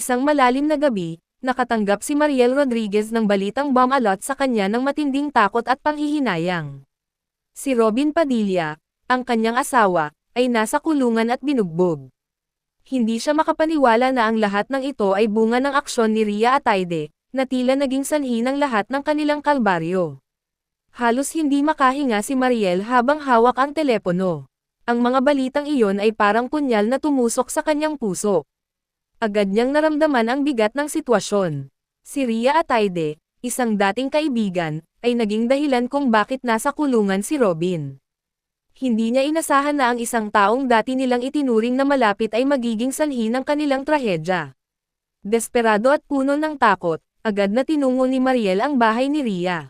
Isang malalim na gabi, nakatanggap si Mariel Rodriguez ng balitang bomb alot sa kanya ng matinding takot at panghihinayang. Si Robin Padilla, ang kanyang asawa, ay nasa kulungan at binugbog. Hindi siya makapaniwala na ang lahat ng ito ay bunga ng aksyon ni Ria Ataide, na tila naging sanhi ng lahat ng kanilang kalbaryo. Halos hindi makahinga si Mariel habang hawak ang telepono. Ang mga balitang iyon ay parang punyal na tumusok sa kanyang puso. Agad niyang naramdaman ang bigat ng sitwasyon. Si Ria Ataide, isang dating kaibigan, ay naging dahilan kung bakit nasa kulungan si Robin. Hindi niya inasahan na ang isang taong dati nilang itinuring na malapit ay magiging sanhi ng kanilang trahedya. Desperado at puno ng takot, agad na tinungo ni Mariel ang bahay ni Ria.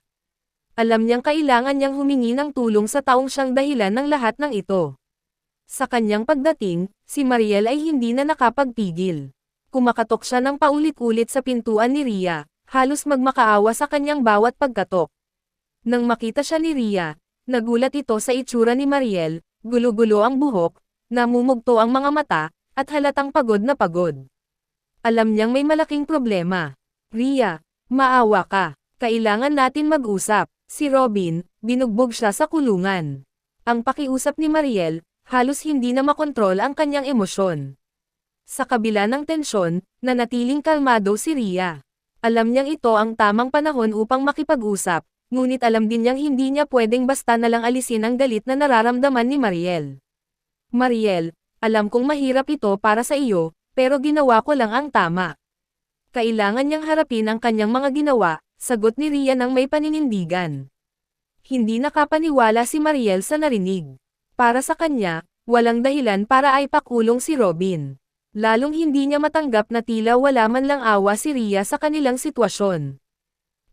Alam niyang kailangan niyang humingi ng tulong sa taong siyang dahilan ng lahat ng ito. Sa kanyang pagdating, si Mariel ay hindi na nakapagpigil. Kumakatok siya ng paulit-ulit sa pintuan ni Ria, halos magmakaawa sa kanyang bawat pagkatok. Nang makita siya ni Ria, nagulat ito sa itsura ni Mariel, gulo-gulo ang buhok, namumugto ang mga mata, at halatang pagod na pagod. Alam niyang may malaking problema. Ria, maawa ka. Kailangan natin mag-usap. Si Robin, binugbog siya sa kulungan. Ang pakiusap ni Mariel, halos hindi na makontrol ang kanyang emosyon. Sa kabila ng tensyon, nanatiling kalmado si Ria. Alam niyang ito ang tamang panahon upang makipag-usap, ngunit alam din niyang hindi niya pwedeng basta na lang alisin ang galit na nararamdaman ni Mariel. Mariel, alam kong mahirap ito para sa iyo, pero ginawa ko lang ang tama. Kailangan niyang harapin ang kanyang mga ginawa, sagot ni Ria ng may paninindigan. Hindi nakapaniwala si Mariel sa narinig. Para sa kanya, walang dahilan para ay pakulong si Robin. Lalong hindi niya matanggap na tila wala man lang awa si Ria sa kanilang sitwasyon.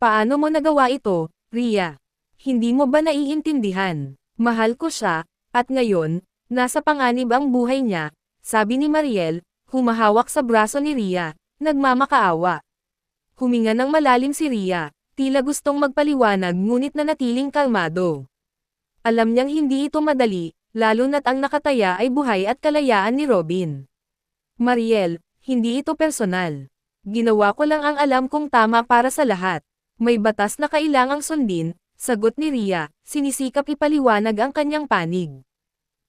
Paano mo nagawa ito, Ria? Hindi mo ba naiintindihan? Mahal ko siya, at ngayon, nasa panganib ang buhay niya, sabi ni Mariel, humahawak sa braso ni Ria, nagmamakaawa. Huminga ng malalim si Ria, tila gustong magpaliwanag ngunit nanatiling kalmado. Alam niyang hindi ito madali, lalo na't ang nakataya ay buhay at kalayaan ni Robin. Mariel, hindi ito personal. Ginawa ko lang ang alam kong tama para sa lahat. May batas na kailangang sundin, sagot ni Ria, sinisikap ipaliwanag ang kanyang panig.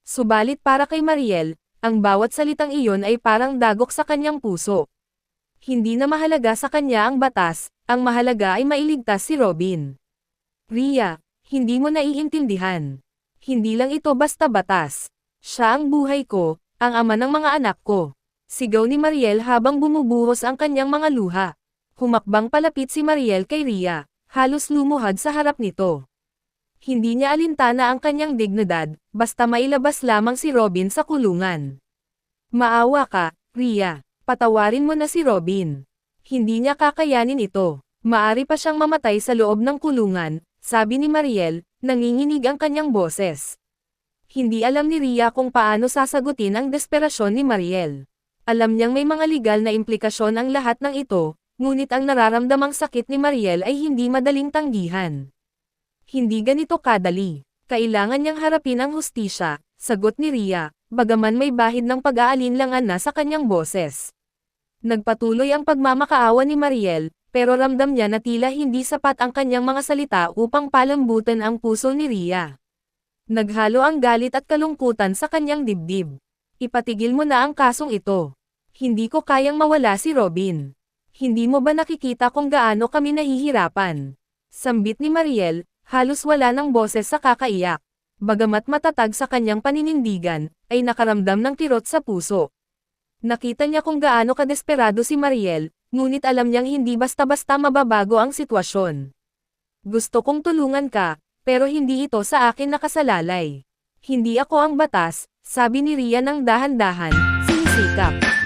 Subalit para kay Mariel, ang bawat salitang iyon ay parang dagok sa kanyang puso. Hindi na mahalaga sa kanya ang batas, ang mahalaga ay mailigtas si Robin. Ria, hindi mo naiintindihan. Hindi lang ito basta batas. Siya ang buhay ko, ang ama ng mga anak ko. Sigaw ni Mariel habang bumubuhos ang kanyang mga luha. Humakbang palapit si Mariel kay Ria, halos lumuhad sa harap nito. Hindi niya alintana ang kanyang dignidad, basta mailabas lamang si Robin sa kulungan. Maawa ka, Ria. Patawarin mo na si Robin. Hindi niya kakayanin ito. Maari pa siyang mamatay sa loob ng kulungan, sabi ni Mariel, nanginginig ang kanyang boses. Hindi alam ni Ria kung paano sasagutin ang desperasyon ni Mariel. Alam niyang may mga legal na implikasyon ang lahat ng ito, ngunit ang nararamdamang sakit ni Mariel ay hindi madaling tanggihan. Hindi ganito kadali. Kailangan niyang harapin ang hustisya, sagot ni Ria, bagaman may bahid ng pag-aalinlangan na sa kanyang boses. Nagpatuloy ang pagmamakaawa ni Mariel, pero ramdam niya na tila hindi sapat ang kanyang mga salita upang palambutan ang puso ni Ria. Naghalo ang galit at kalungkutan sa kanyang dibdib. Ipatigil mo na ang kasong ito. Hindi ko kayang mawala si Robin. Hindi mo ba nakikita kung gaano kami nahihirapan? Sambit ni Mariel, halos wala ng boses sa kakaiyak. Bagamat matatag sa kanyang paninindigan, ay nakaramdam ng kirot sa puso. Nakita niya kung gaano kadesperado si Mariel, ngunit alam niyang hindi basta-basta mababago ang sitwasyon. Gusto kong tulungan ka, pero hindi ito sa akin nakasalalay. Hindi ako ang batas, sabi ni Ria ng dahan-dahan, sinisikap.